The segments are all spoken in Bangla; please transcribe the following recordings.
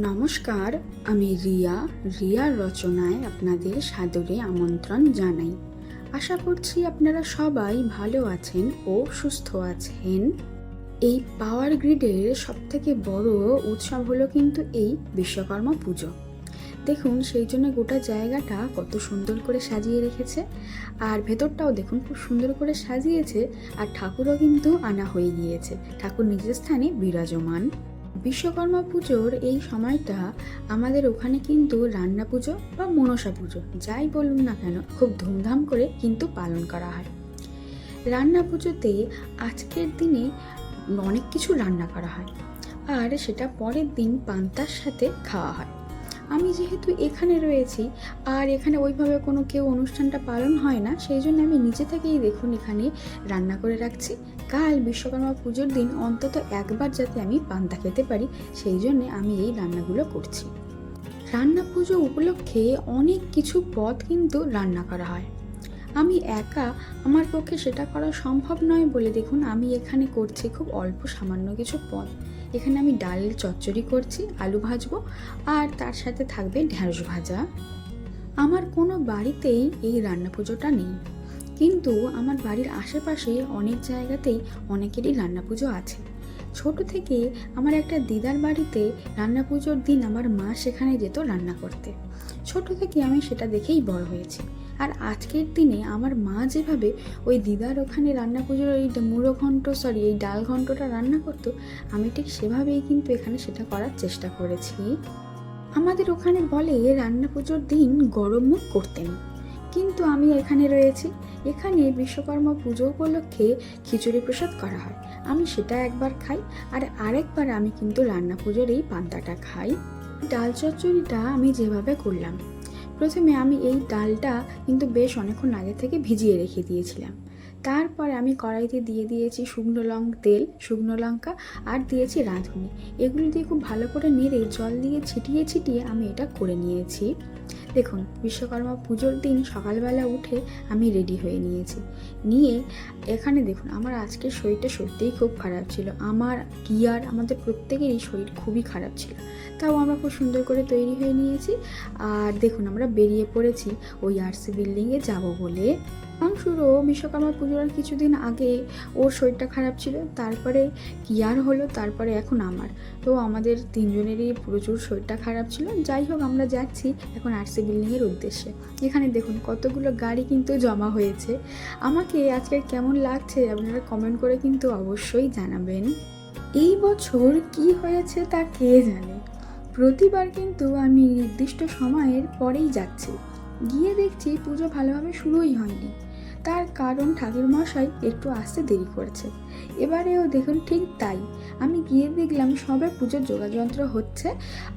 নমস্কার, আমি রিয়া। রিয়ার রচনায় আপনাদের সাদরে আমন্ত্রণ জানাই। আশা করছি আপনারা সবাই ভালো আছেন ও সুস্থ আছেন। এই পাওয়ার গ্রিডের সবথেকে বড় উৎসব হলো কিন্তু এই বিশ্বকর্মা পুজো। দেখুন, সেই জন্য গোটা জায়গাটা কত সুন্দর করে সাজিয়ে রেখেছে। আর ভেতরটাও দেখুন, খুব সুন্দর করে সাজিয়েছে। আর ঠাকুরও কিন্তু আনা হয়ে গিয়েছে। ঠাকুর নিজের স্থানে বিরাজমান। বিশ্বকর্মা পুজোর এই সময়টা আমাদের ওখানে কিন্তু রান্না পুজো বা মনসা পুজো, যাই বলুন না কেন, খুব ধুমধাম করে কিন্তু পালন করা হয়। রান্না পুজোতে আজকের দিনে অনেক কিছু রান্না করা হয়, আর সেটা পরের দিন পান্তার সাথে খাওয়া হয়। আমি যেহেতু এখানে রয়েছি, আর এখানে ওইভাবে কোনো কেউ অনুষ্ঠানটা পালন হয় না, সেই জন্য আমি নিজে থেকেই দেখুন এখানে রান্না করে রাখছি। কাল বিশ্বকর্মা পুজোর দিন অন্তত একবার যাতে আমি পান্তা খেতে পারি, সেই জন্যে আমি এই রান্নাগুলো করছি। রান্না পুজো উপলক্ষে অনেক কিছু পদ কিন্তু রান্না করা হয়। আমি একা, আমার পক্ষে সেটা করা সম্ভব নয় বলে দেখুন আমি এখানে করছি খুব অল্প সামান্য কিছু পদ। এখানে আমি ডাল চচ্চড়ি করছি, আলু ভাজবো, আর তার সাথে থাকবে ঢ্যাঁড়স ভাজা। আমার কোনো বাড়িতেই এই রান্না পুজোটা নেই। কিন্তু আমার বাড়ির আশেপাশে অনেক জায়গাতেই অনেকেরই রান্না পুজো আছে। ছোট থেকে আমার একটা দিদার বাড়িতে রান্না পুজোর দিন আমার মা সেখানে যেত রান্না করতে। ছোট থেকে আমি সেটা দেখেই বড় হয়েছি। আর আজকের দিনে আমার মা যেভাবে ওই দিদার ওখানে রান্না পুজোর এই মুড়ো ঘন্ট সরি এই ডাল ঘন্টটা রান্না করতো, আমি ঠিক সেভাবেই কিন্তু এখানে সেটা করার চেষ্টা করেছি। আমাদের ওখানে বলে রান্না পুজোর দিন গরম মুখ করতে নেই কিন্তু আমি এখানে রয়েছি, এখানে বিশ্বকর্মা পুজো উপলক্ষে খিচুড়ি প্রসাদ করা হয়। আমি সেটা একবার খাই আর আরেকবার আমি কিন্তু রান্না পুজোর এই পান্তাটা খাই। ডাল চচ্চড়িটা আমি যেভাবে করলাম প্রথমে আমি এই ডালটা কিন্তু বেশ অনেকক্ষণ আগে থেকে ভিজিয়ে রেখে দিয়েছিলাম। তারপরে আমি কড়াইতে দিয়ে দিয়েছি শুকনো লং, তেল, শুকনো লঙ্কা আর দিয়েছি রাঁধুনি। এগুলো দিয়ে খুব ভালো করে নেড়ে জল দিয়ে ছিটিয়ে ছিটিয়ে আমি এটা করে নিয়েছি। দেখুন, বিশ্বকর্মা পুজোর দিন সকালবেলা উঠে আমি রেডি হয়ে নিয়েছি। নিয়ে এখানে দেখুন, আমার আজকের শরীরটা সত্যিই খুব খারাপ ছিল। আমার গিয়ার, আমাদের প্রত্যেকেরই শরীর খুবই খারাপ ছিল। তাও আমরা খুব সুন্দর করে তৈরি হয়ে নিয়েছি। আর দেখুন, আমরা বেরিয়ে পড়েছি ওই আরসি বিল্ডিংয়ে যাব বলে। মাংসুরও বিশ্বকর্মা পুজোর কিছুদিন আগে ওর শরীরটা খারাপ ছিল, তারপরে কি আর হলো, তারপরে এখন আমার। তো আমাদের তিনজনেরই প্রচুর শরীরটা খারাপ ছিল। যাই হোক, আমরা যাচ্ছি এখন আরসি বিল্ডিংয়ের উদ্দেশ্যে। এখানে দেখুন, কতগুলো গাড়ি কিন্তু জমা হয়েছে। আমাকে আজকে কেমন লাগছে আপনারা কমেন্ট করে কিন্তু অবশ্যই জানাবেন। এই বছর কি হয়েছে তা কে জানে? প্রতিবার কিন্তু আমি নির্দিষ্ট সময়ের পরেই যাচ্ছি। গিয়ে দেখছি পুজো ভালোভাবে শুরুই হয়নি। তার কারণ ঠাকুরমশাই একটু আসতে দেরি করেছে। এবারেও দেখুন ঠিক তাই। আমি গিয়ে দেখলাম সবে পুজোর যোগাযন্ত্র হচ্ছে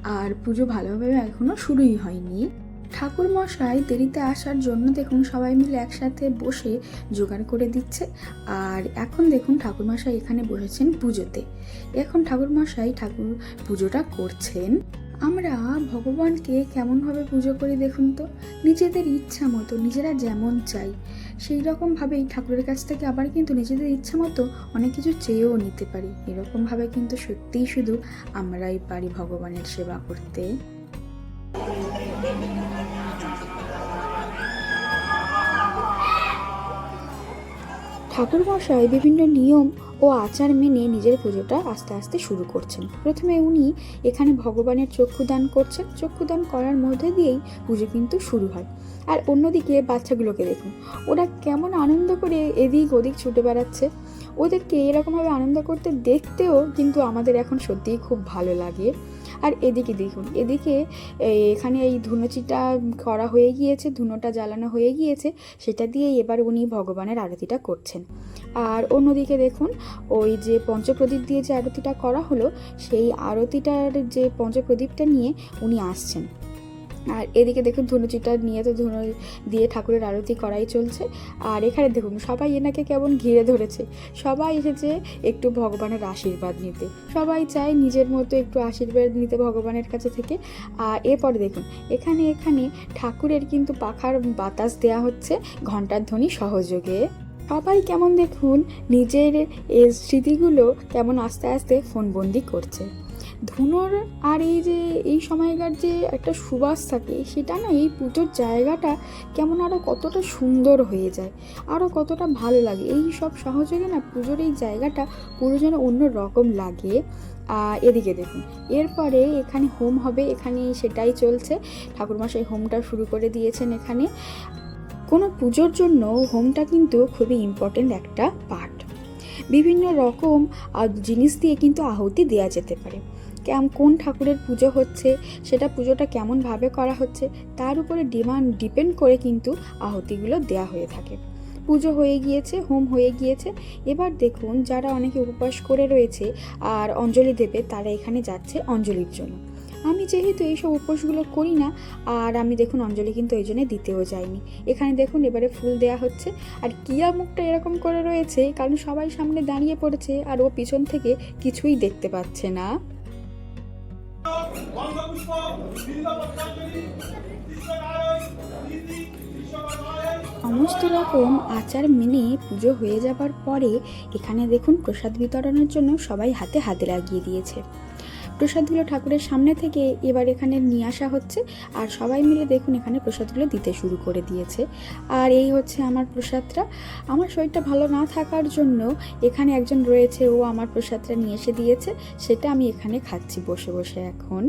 আর পুজো ভালোভাবে এখনও শুরুই হয়নি। ঠাকুর মশাই দেরিতে আসার জন্য দেখুন সবাই মিলে একসাথে বসে জোগাড় করে দিচ্ছে। আর এখন দেখুন ঠাকুরমশাই এখানে বসেছেন পুজোতে। এখন ঠাকুরমশাই ঠাকুর পুজোটা করছেন। আমরা ভগবানকে কেমনভাবে পুজো করি দেখুন তো? নিজেদের ইচ্ছা মতো, নিজেরা যেমন চাই। সেই রকমভাবেই ঠাকুরের কাছ থেকে আবার কিন্তু নিজেদের ইচ্ছা মতো অনেক কিছু চেয়েও নিতে পারি। এরকমভাবে কিন্তু সত্যিই শুধু আমরাই পারি ভগবানের সেবা করতে। ঠাকুরমশাই বিভিন্ন নিয়ম ও আচার মেনে নিজের পুজোটা আস্তে আস্তে শুরু করছেন। প্রথমে উনি এখানে ভগবানের চক্ষুদান করছেন। চক্ষুদান করার মধ্যে দিয়েই পুজো কিন্তু শুরু হয়। আর অন্যদিকে বাচ্চাগুলোকে দেখুন, ওরা কেমন আনন্দ করে এদিক ওদিক ছুটে বেড়াচ্ছে। ওদেরকে এরকমভাবে আনন্দ করতে দেখতেও কিন্তু আমাদের এখন সত্যিই খুব ভালো লাগে। আর এদিকে দেখুন, এদিকে এখানে এই ধুনোচিটা করা হয়ে গিয়েছে, ধুনোটা জ্বালানো হয়ে গিয়েছে, সেটা দিয়েই এবার উনি ভগবানের আরতিটা করছেন। আর অন্যদিকে দেখুন, ওই যে পঞ্চপ্রদীপ দিয়ে যে আরতিটা করা হলো, সেই আরতিটার যে পঞ্চপ্রদীপটা নিয়ে উনি আসছেন। আর এদিকে দেখুন ধনুচিটা নিয়ে তো ধনু দিয়ে ঠাকুরের আরতি করাই চলছে। আর এখানে দেখুন সবাই এনাকে কেমন ঘিরে ধরেছে। সবাই এসেছে একটু ভগবানের আশীর্বাদ নিতে। সবাই চায় নিজের মতো একটু আশীর্বাদ নিতে ভগবানের কাছে থেকে। আর এরপরে দেখুন, এখানে এখানে ঠাকুরের কিন্তু পাখার বাতাস দেয়া হচ্ছে ঘণ্টার ধ্বনি সহযোগে। সবাই কেমন দেখুন, নিজের স্মৃতিগুলো কেমন আস্তে আস্তে ফোনবন্দি করছে। ধুনোর আর এই যে, এই সময়কার যে একটা সুবাস থাকে, সেটা না এই পুজোর জায়গাটা কেমন আরও কতটা সুন্দর হয়ে যায় আরও কতটা ভালো লাগে। এই সব সহযোগে না পুজোর এই জায়গাটা পুরো যেন অন্য রকম লাগে। এদিকে দেখুন, এরপরে এখানে হোম হবে এখানে সেটাই চলছে। ঠাকুরমশাই হোমটা শুরু করে দিয়েছেন এখানে। কোনো পুজোর জন্য হোমটা কিন্তু খুবই ইম্পর্টেন্ট একটা পার্ট বিভিন্ন রকম জিনিস দিয়ে কিন্তু আহুতি দেওয়া যেতে পারে। কেম কোন ঠাকুরের পুজো হচ্ছে, সেটা পুজোটা কেমনভাবে করা হচ্ছে, তার উপরে ডিমান্ড ডিপেন্ড করে কিন্তু আহুতিগুলো দেওয়া হয়ে থাকে। পুজো হয়ে গিয়েছে, হোম হয়ে গিয়েছে। এবার দেখুন, যারা অনেকে উপবাস করে রয়েছে আর অঞ্জলি দেবে, তারা এখানে যাচ্ছে অঞ্জলির জন্য। আমি যেহেতু এইসব উপোসগুলো করি না, আর আমি দেখুন অঞ্জলি কিন্তু ওই জন্য দিতেও যাইনি। এখানে দেখুন এবারে ফুল দেয়া হচ্ছে। আর কিয়া মুখটা এরকম করে রয়েছে, কারণ সবাই সামনে দাঁড়িয়ে পড়েছে, আর ও পিছন থেকে কিছুই দেখতে পাচ্ছে না। সমস্ত রকম আচার মেনে পুজো হয়ে যাবার পরে এখানে দেখুন প্রসাদ বিতরণের জন্য সবাই হাতে হাতে লাগিয়ে দিয়েছে। প্রসাদগুলো ঠাকুরের সামনে থেকে এবার এখানে নিয়ে আসা হচ্ছে। আর সবাই মিলে দেখুন এখানে প্রসাদগুলো দিতে শুরু করে দিয়েছে। আর এই হচ্ছে আমার প্রসাদটা। আমার শরীরটা ভালো না থাকার জন্য এখানে একজন রয়েছে, ও আমার প্রসাদটা নিয়ে এসে দিয়েছে। সেটা আমি এখানে খাচ্ছি বসে বসে এখন।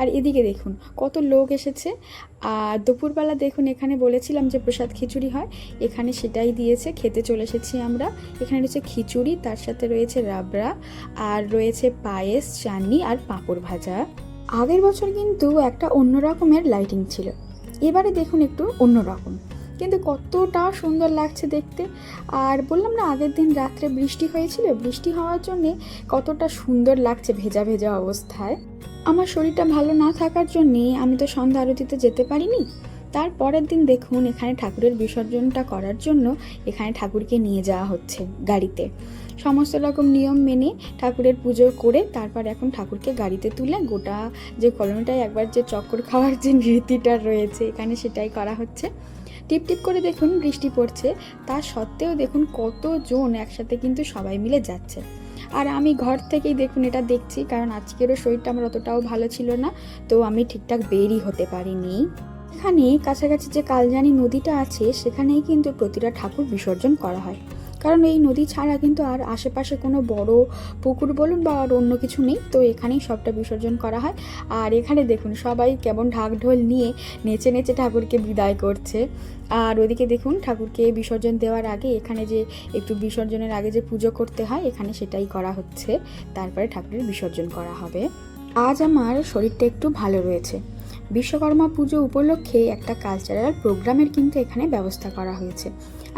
আর এদিকে দেখুন, কত লোক এসেছে। আর দুপুরবেলা দেখুন, এখানে বলেছিলাম যে প্রসাদ খিচুড়ি হয়, এখানে সেটাই দিয়েছে, খেতে চলে এসেছি আমরা। এখানে রয়েছে খিচুড়ি, তার সাথে রয়েছে রাবড়া, আর রয়েছে পায়েস, চাটনি আর পাঁপড় ভাজা। আগের বছর কিন্তু একটা অন্য রকমের লাইটিং ছিল। এবারে দেখুন একটু অন্য রকম। কিন্তু কতটা সুন্দর লাগছে দেখতে। আর বললাম না, আগের দিন রাত্রে বৃষ্টি হয়েছিল। বৃষ্টি হওয়ার জন্যে কতটা সুন্দর লাগছে ভেজা ভেজা অবস্থায়। আমার শরীরটা ভালো না থাকার জন্যে আমি তো সন্ধ্যা আরতিতে যেতে পারিনি। তার পরের দিন দেখুন, এখানে ঠাকুরের বিসর্জনটা করার জন্য এখানে ঠাকুরকে নিয়ে যাওয়া হচ্ছে গাড়িতে। সমস্ত রকম নিয়ম মেনে ঠাকুরের পুজো করে তারপর এখন ঠাকুরকে গাড়িতে তুলে গোটা যে কলোনিটায় একবার যে চক্কর খাওয়ার যে রীতিটা রয়েছে এখানে সেটাই করা হচ্ছে। টিপ টিপ করে দেখুন বৃষ্টি পড়ছে। তা সত্ত্বেও দেখুন কতজন একসাথে কিন্তু সবাই মিলে যাচ্ছে। আর আমি ঘর থেকেই দেখুন এটা দেখছি, কারণ আজকেরও শরীরটা আমার অতটাও ভালো ছিল না, তো আমি ঠিকঠাক বেরই হতে পারিনি। এখানে কাছাকাছি যে কালজানি নদীটা আছে, সেখানেই কিন্তু প্রতিটা ঠাকুর বিসর্জন করা হয়। কারণ এই নদী ছাড়া কিন্তু আর আশেপাশে কোনো বড় পুকুর বলুন বা আর অন্য কিছু নেই। তো এখানেই সবটা বিসর্জন করা হয়। আর এখানে দেখুন, সবাই কেমন ঢাক ঢোল নিয়ে নেচে নেচে ঠাকুরকে বিদায় করছে। আর ওদিকে দেখুন, ঠাকুরকে বিসর্জন দেওয়ার আগে এখানে যে একটু বিসর্জনের আগে যে পুজো করতে হয়, এখানে সেটাই করা হচ্ছে। তারপরে ঠাকুরের বিসর্জন করা হবে। আজ আমার শরীরটা একটু ভালো রয়েছে। বিশ্বকর্মা পুজো উপলক্ষে একটা কালচারাল প্রোগ্রামের কিন্তু এখানে ব্যবস্থা করা হয়েছে।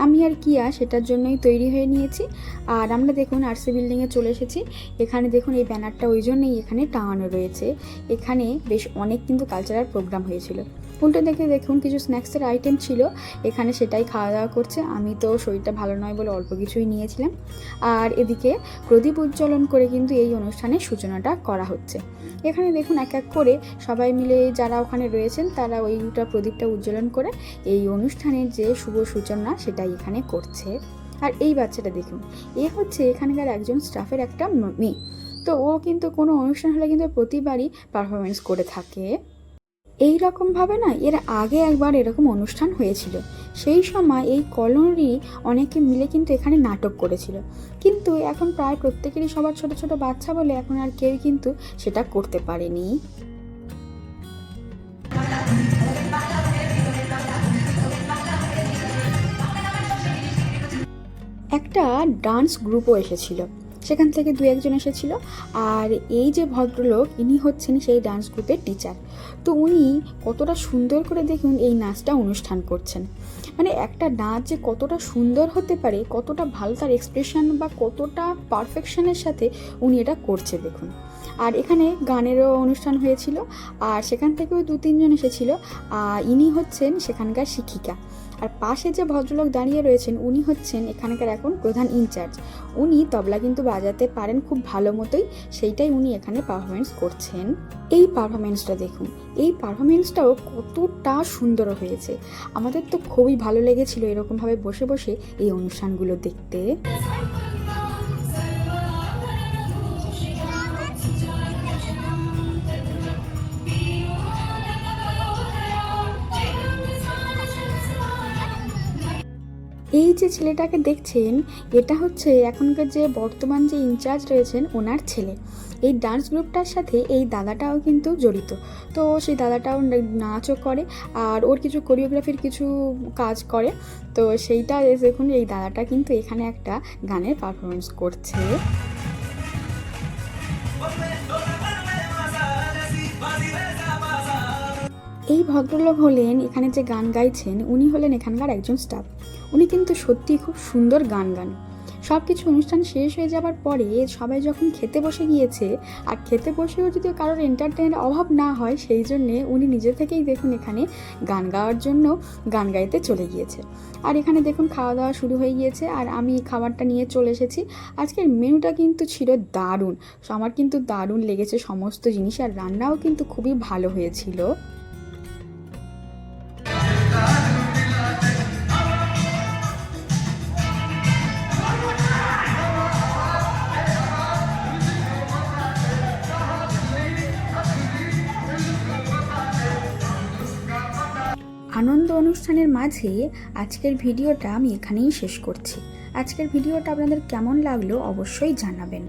আমি আর কিয়া সেটার জন্যই তৈরি হয়ে নিয়েছি। আর আমরা দেখুন আরসি বিল্ডিংয়ে চলে এসেছি। এখানে দেখুন এই ব্যানারটা ওই জন্যই এখানে টাঙানো রয়েছে। এখানে বেশ অনেক কিন্তু কালচারাল প্রোগ্রাম হয়েছিল। উল্টো দেখে দেখুন কিছু স্ন্যাক্সের আইটেম ছিল। এখানে সেটাই খাওয়া দাওয়া করছে। আমি তো শরীরটা ভালো নয় বলে অল্প কিছুই নিয়েছিলাম। আর এদিকে প্রদীপ উজ্জ্বলন করে কিন্তু এই অনুষ্ঠানের সূচনাটা করা হচ্ছে। এখানে দেখুন এক এক করে সবাই মিলে যারা ওখানে রয়েছেন, তারা ওইটা প্রদীপটা উজ্জ্বলন করে এই অনুষ্ঠানের যে শুভ সূচনা সেটাই এখানে করছে। আর এই বাচ্চাটা দেখুন, এ হচ্ছে এখানকার একজন স্টাফের একটা মেয়ে। তো ও কিন্তু কোনো অনুষ্ঠান হলে কিন্তু প্রতিবারই পারফরমেন্স করে থাকে। এই রকমভাবে না এর আগে একবার এরকম অনুষ্ঠান হয়েছিল। সেই সময় এই কলোনি অনেকে মিলে কিন্তু এখানে নাটক করেছিল। কিন্তু এখন প্রায় প্রত্যেকেরই সবার ছোট ছোট বাচ্চা বলে এখন আর কেউ কিন্তু সেটা করতে পারেনি। একটা ডান্স গ্রুপও এসেছিল। সেখান থেকে দু একজন এসেছিল। আর এই যে ভদ্রলোক, ইনি হচ্ছেন সেই ডান্স গ্রুপের টিচার তো উনি কতটা সুন্দর করে দেখুন এই নাচটা অনুষ্ঠান করছেন। মানে একটা নাচ যে কতটা সুন্দর হতে পারে, কতটা ভালো তার এক্সপ্রেশন বা কতটা পারফেকশনের সাথে উনি এটা করছে দেখুন। আর এখানে গানেরও অনুষ্ঠান হয়েছিল। আর সেখান থেকেও দু তিনজন এসেছিল। আর ইনি হচ্ছেন সেখানকার শিক্ষিকা। আর পাশে যে ভদ্রলোক দাঁড়িয়ে রয়েছেন, উনি হচ্ছেন এখানকার এখন প্রধান ইনচার্জ। উনি তবলা কিন্তু বাজাতে পারেন খুব ভালো মতোই, সেইটাই উনি এখানে পারফরমেন্স করছেন। এই পারফরমেন্সটা দেখুন, এই পারফরমেন্সটাও কতটা সুন্দর হয়েছে। আমাদের তো খুবই ভালো লেগেছিল এরকমভাবে বসে বসে এই অনুষ্ঠানগুলো দেখতে। এই যে ছেলেটাকে দেখছেন, এটা হচ্ছে এখনকার যে বর্তমান যে ইনচার্জ রয়েছেন ওনার ছেলে। এই ডান্স গ্রুপটার সাথে এই দাদাটাও কিন্তু জড়িত। তো সেই দাদাটাও নাচও করে আর ওর কিছু কোরিওগ্রাফির কিছু কাজ করে। তো সেইটা দেখুন, এই দাদাটা কিন্তু এখানে একটা গানের পারফরমেন্স করছে। এই ভদ্রলোক হলেন, এখানে যে গান গাইছেন, উনি হলেন এখানকার একজন স্টাফ উনি কিন্তু সত্যিই খুব সুন্দর গান গান। সব কিছু অনুষ্ঠান শেষ হয়ে যাবার পরে সবাই যখন খেতে বসে গিয়েছে, আর খেতে বসেও যদি কারোর এন্টারটেনের অভাব না হয়, সেই জন্যে উনি নিজে থেকেই দেখুন এখানে গান গাওয়ার জন্য গান গাইতে চলে গিয়েছে। আর এখানে দেখুন খাওয়া দাওয়া শুরু হয়ে গিয়েছে, আর আমি খাবারটা নিয়ে চলে এসেছি। আজকের মেনুটা কিন্তু ছিল দারুণ। আমার কিন্তু দারুণ লেগেছে সমস্ত জিনিস, আর রান্নাও কিন্তু খুবই ভালো হয়েছিল। মাঝে আজকের ভিডিওটা আমি এখানেই শেষ করছি। আজকের ভিডিওটা আপনাদের কেমন লাগল অবশ্যই জানাবেন।